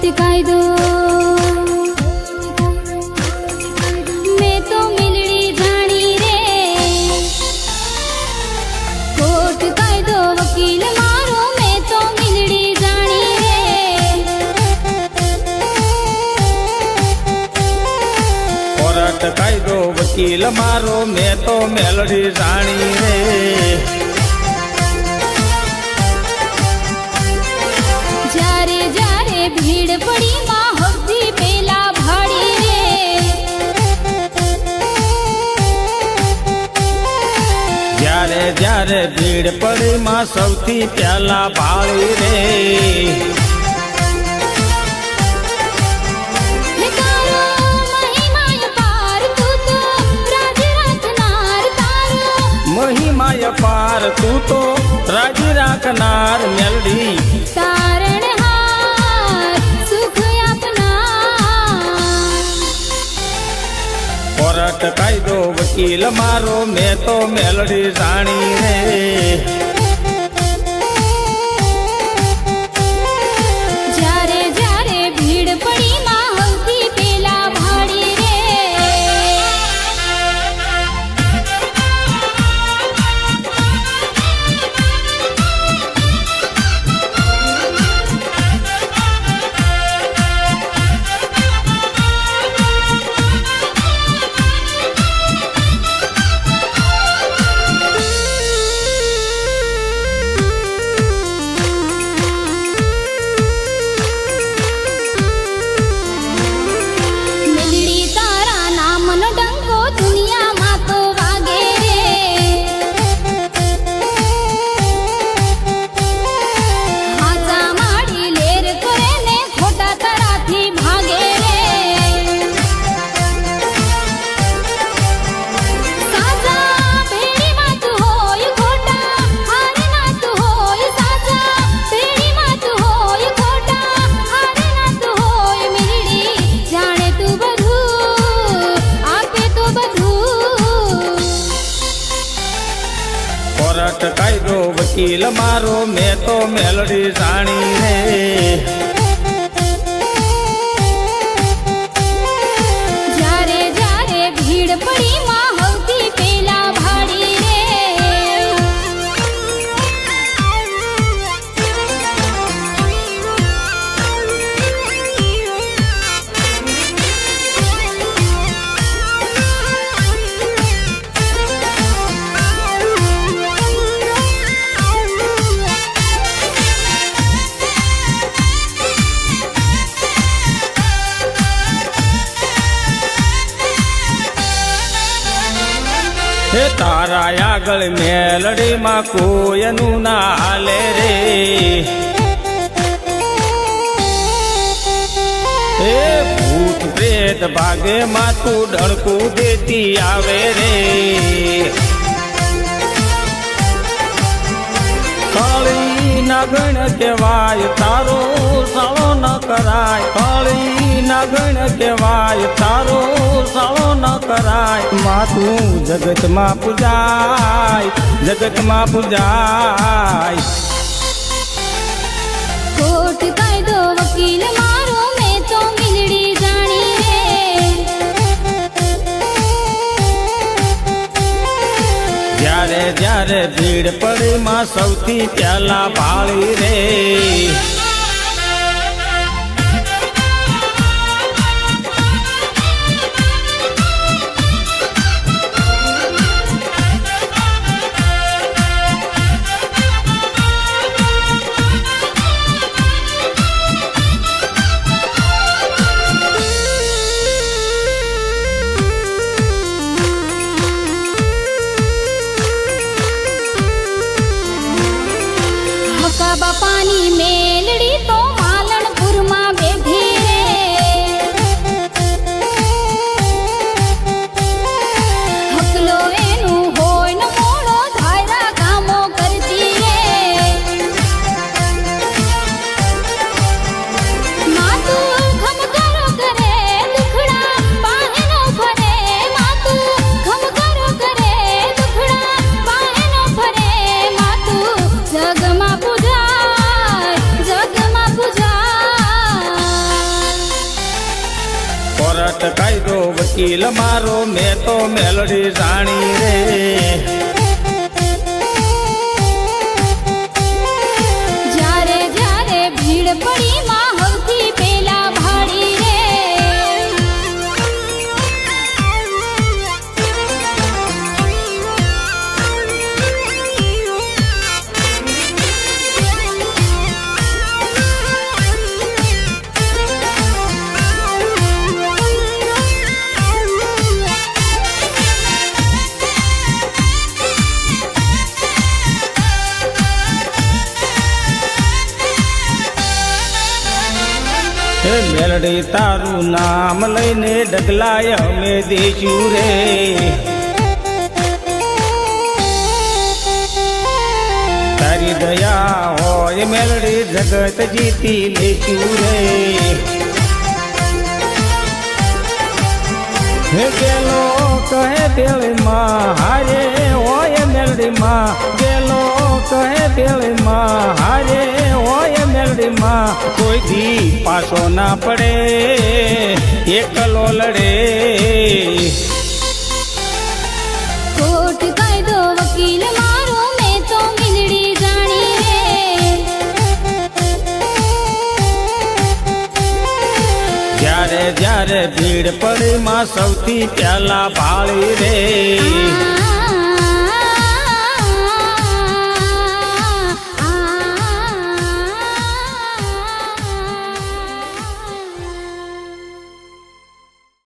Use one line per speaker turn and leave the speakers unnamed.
Court કાયદો મેં તો મિલડી જાણી રે કોર્ટ કાયદો વકીલ મારો મેં તો મિલડી જાણી રે
કોર્ટ કાયદો વકીલ મારો મેં તો મેલડી જાણી રે
જ્યારે ભીડ પડી માં પેલા ભાડી
જ્યારે જ્યારે ભીડ સૌથી પહેલા ભાળી રે.
મહિમાય પાર તું તો રાજી રાખનાર
મેલડી. કાયદો વકીલ મારો મેં તો મેલડી જાણી રે. વકીલ મારો મેં તો મેલડી જાણી રે. તારા આગળ મેલડીમાં કોયનું ના હાલે રે. હે ભૂત પ્રેત ભાગે માં તું ડળકું દેતી આવે રે. કાળી નગણ કહેવાય, તારો સાળો ન કરાય. કાળી નાગણ કહેવાય તારો સાળો ન કરાય. માતું જગતમાં પૂજાય જગતમાં પૂજાય.
કોટ કાયદો વકીલ મારો મેં તો મિલડી જાણી
જ્યારે જ્યારે ભીડ પડે માં સૌથી પહેલા ભાળી રે.
બાપાની મેલડી તો માલણપુરમાં
વકીલ મારો મેં તો મેલડી રાણી રે. હે મેલડી, તારું નામ લઈને ડગલાય અમે દેશું રે. તારી દયા હોય મેલડી, જગત જીતી લેશું રે. હે પેલો કહે પેળમાં હારે હોય મેલડીમાં પેલો કોઈ દી પાછો ના પડે એકલો લડે.
કોર્ટ કાયદો વકીલ મારો મેં તો મીંદડી જાણી
જ્યારે જ્યારે ભીડ પડે માં સૌથી પહેલા ભાળી
રે.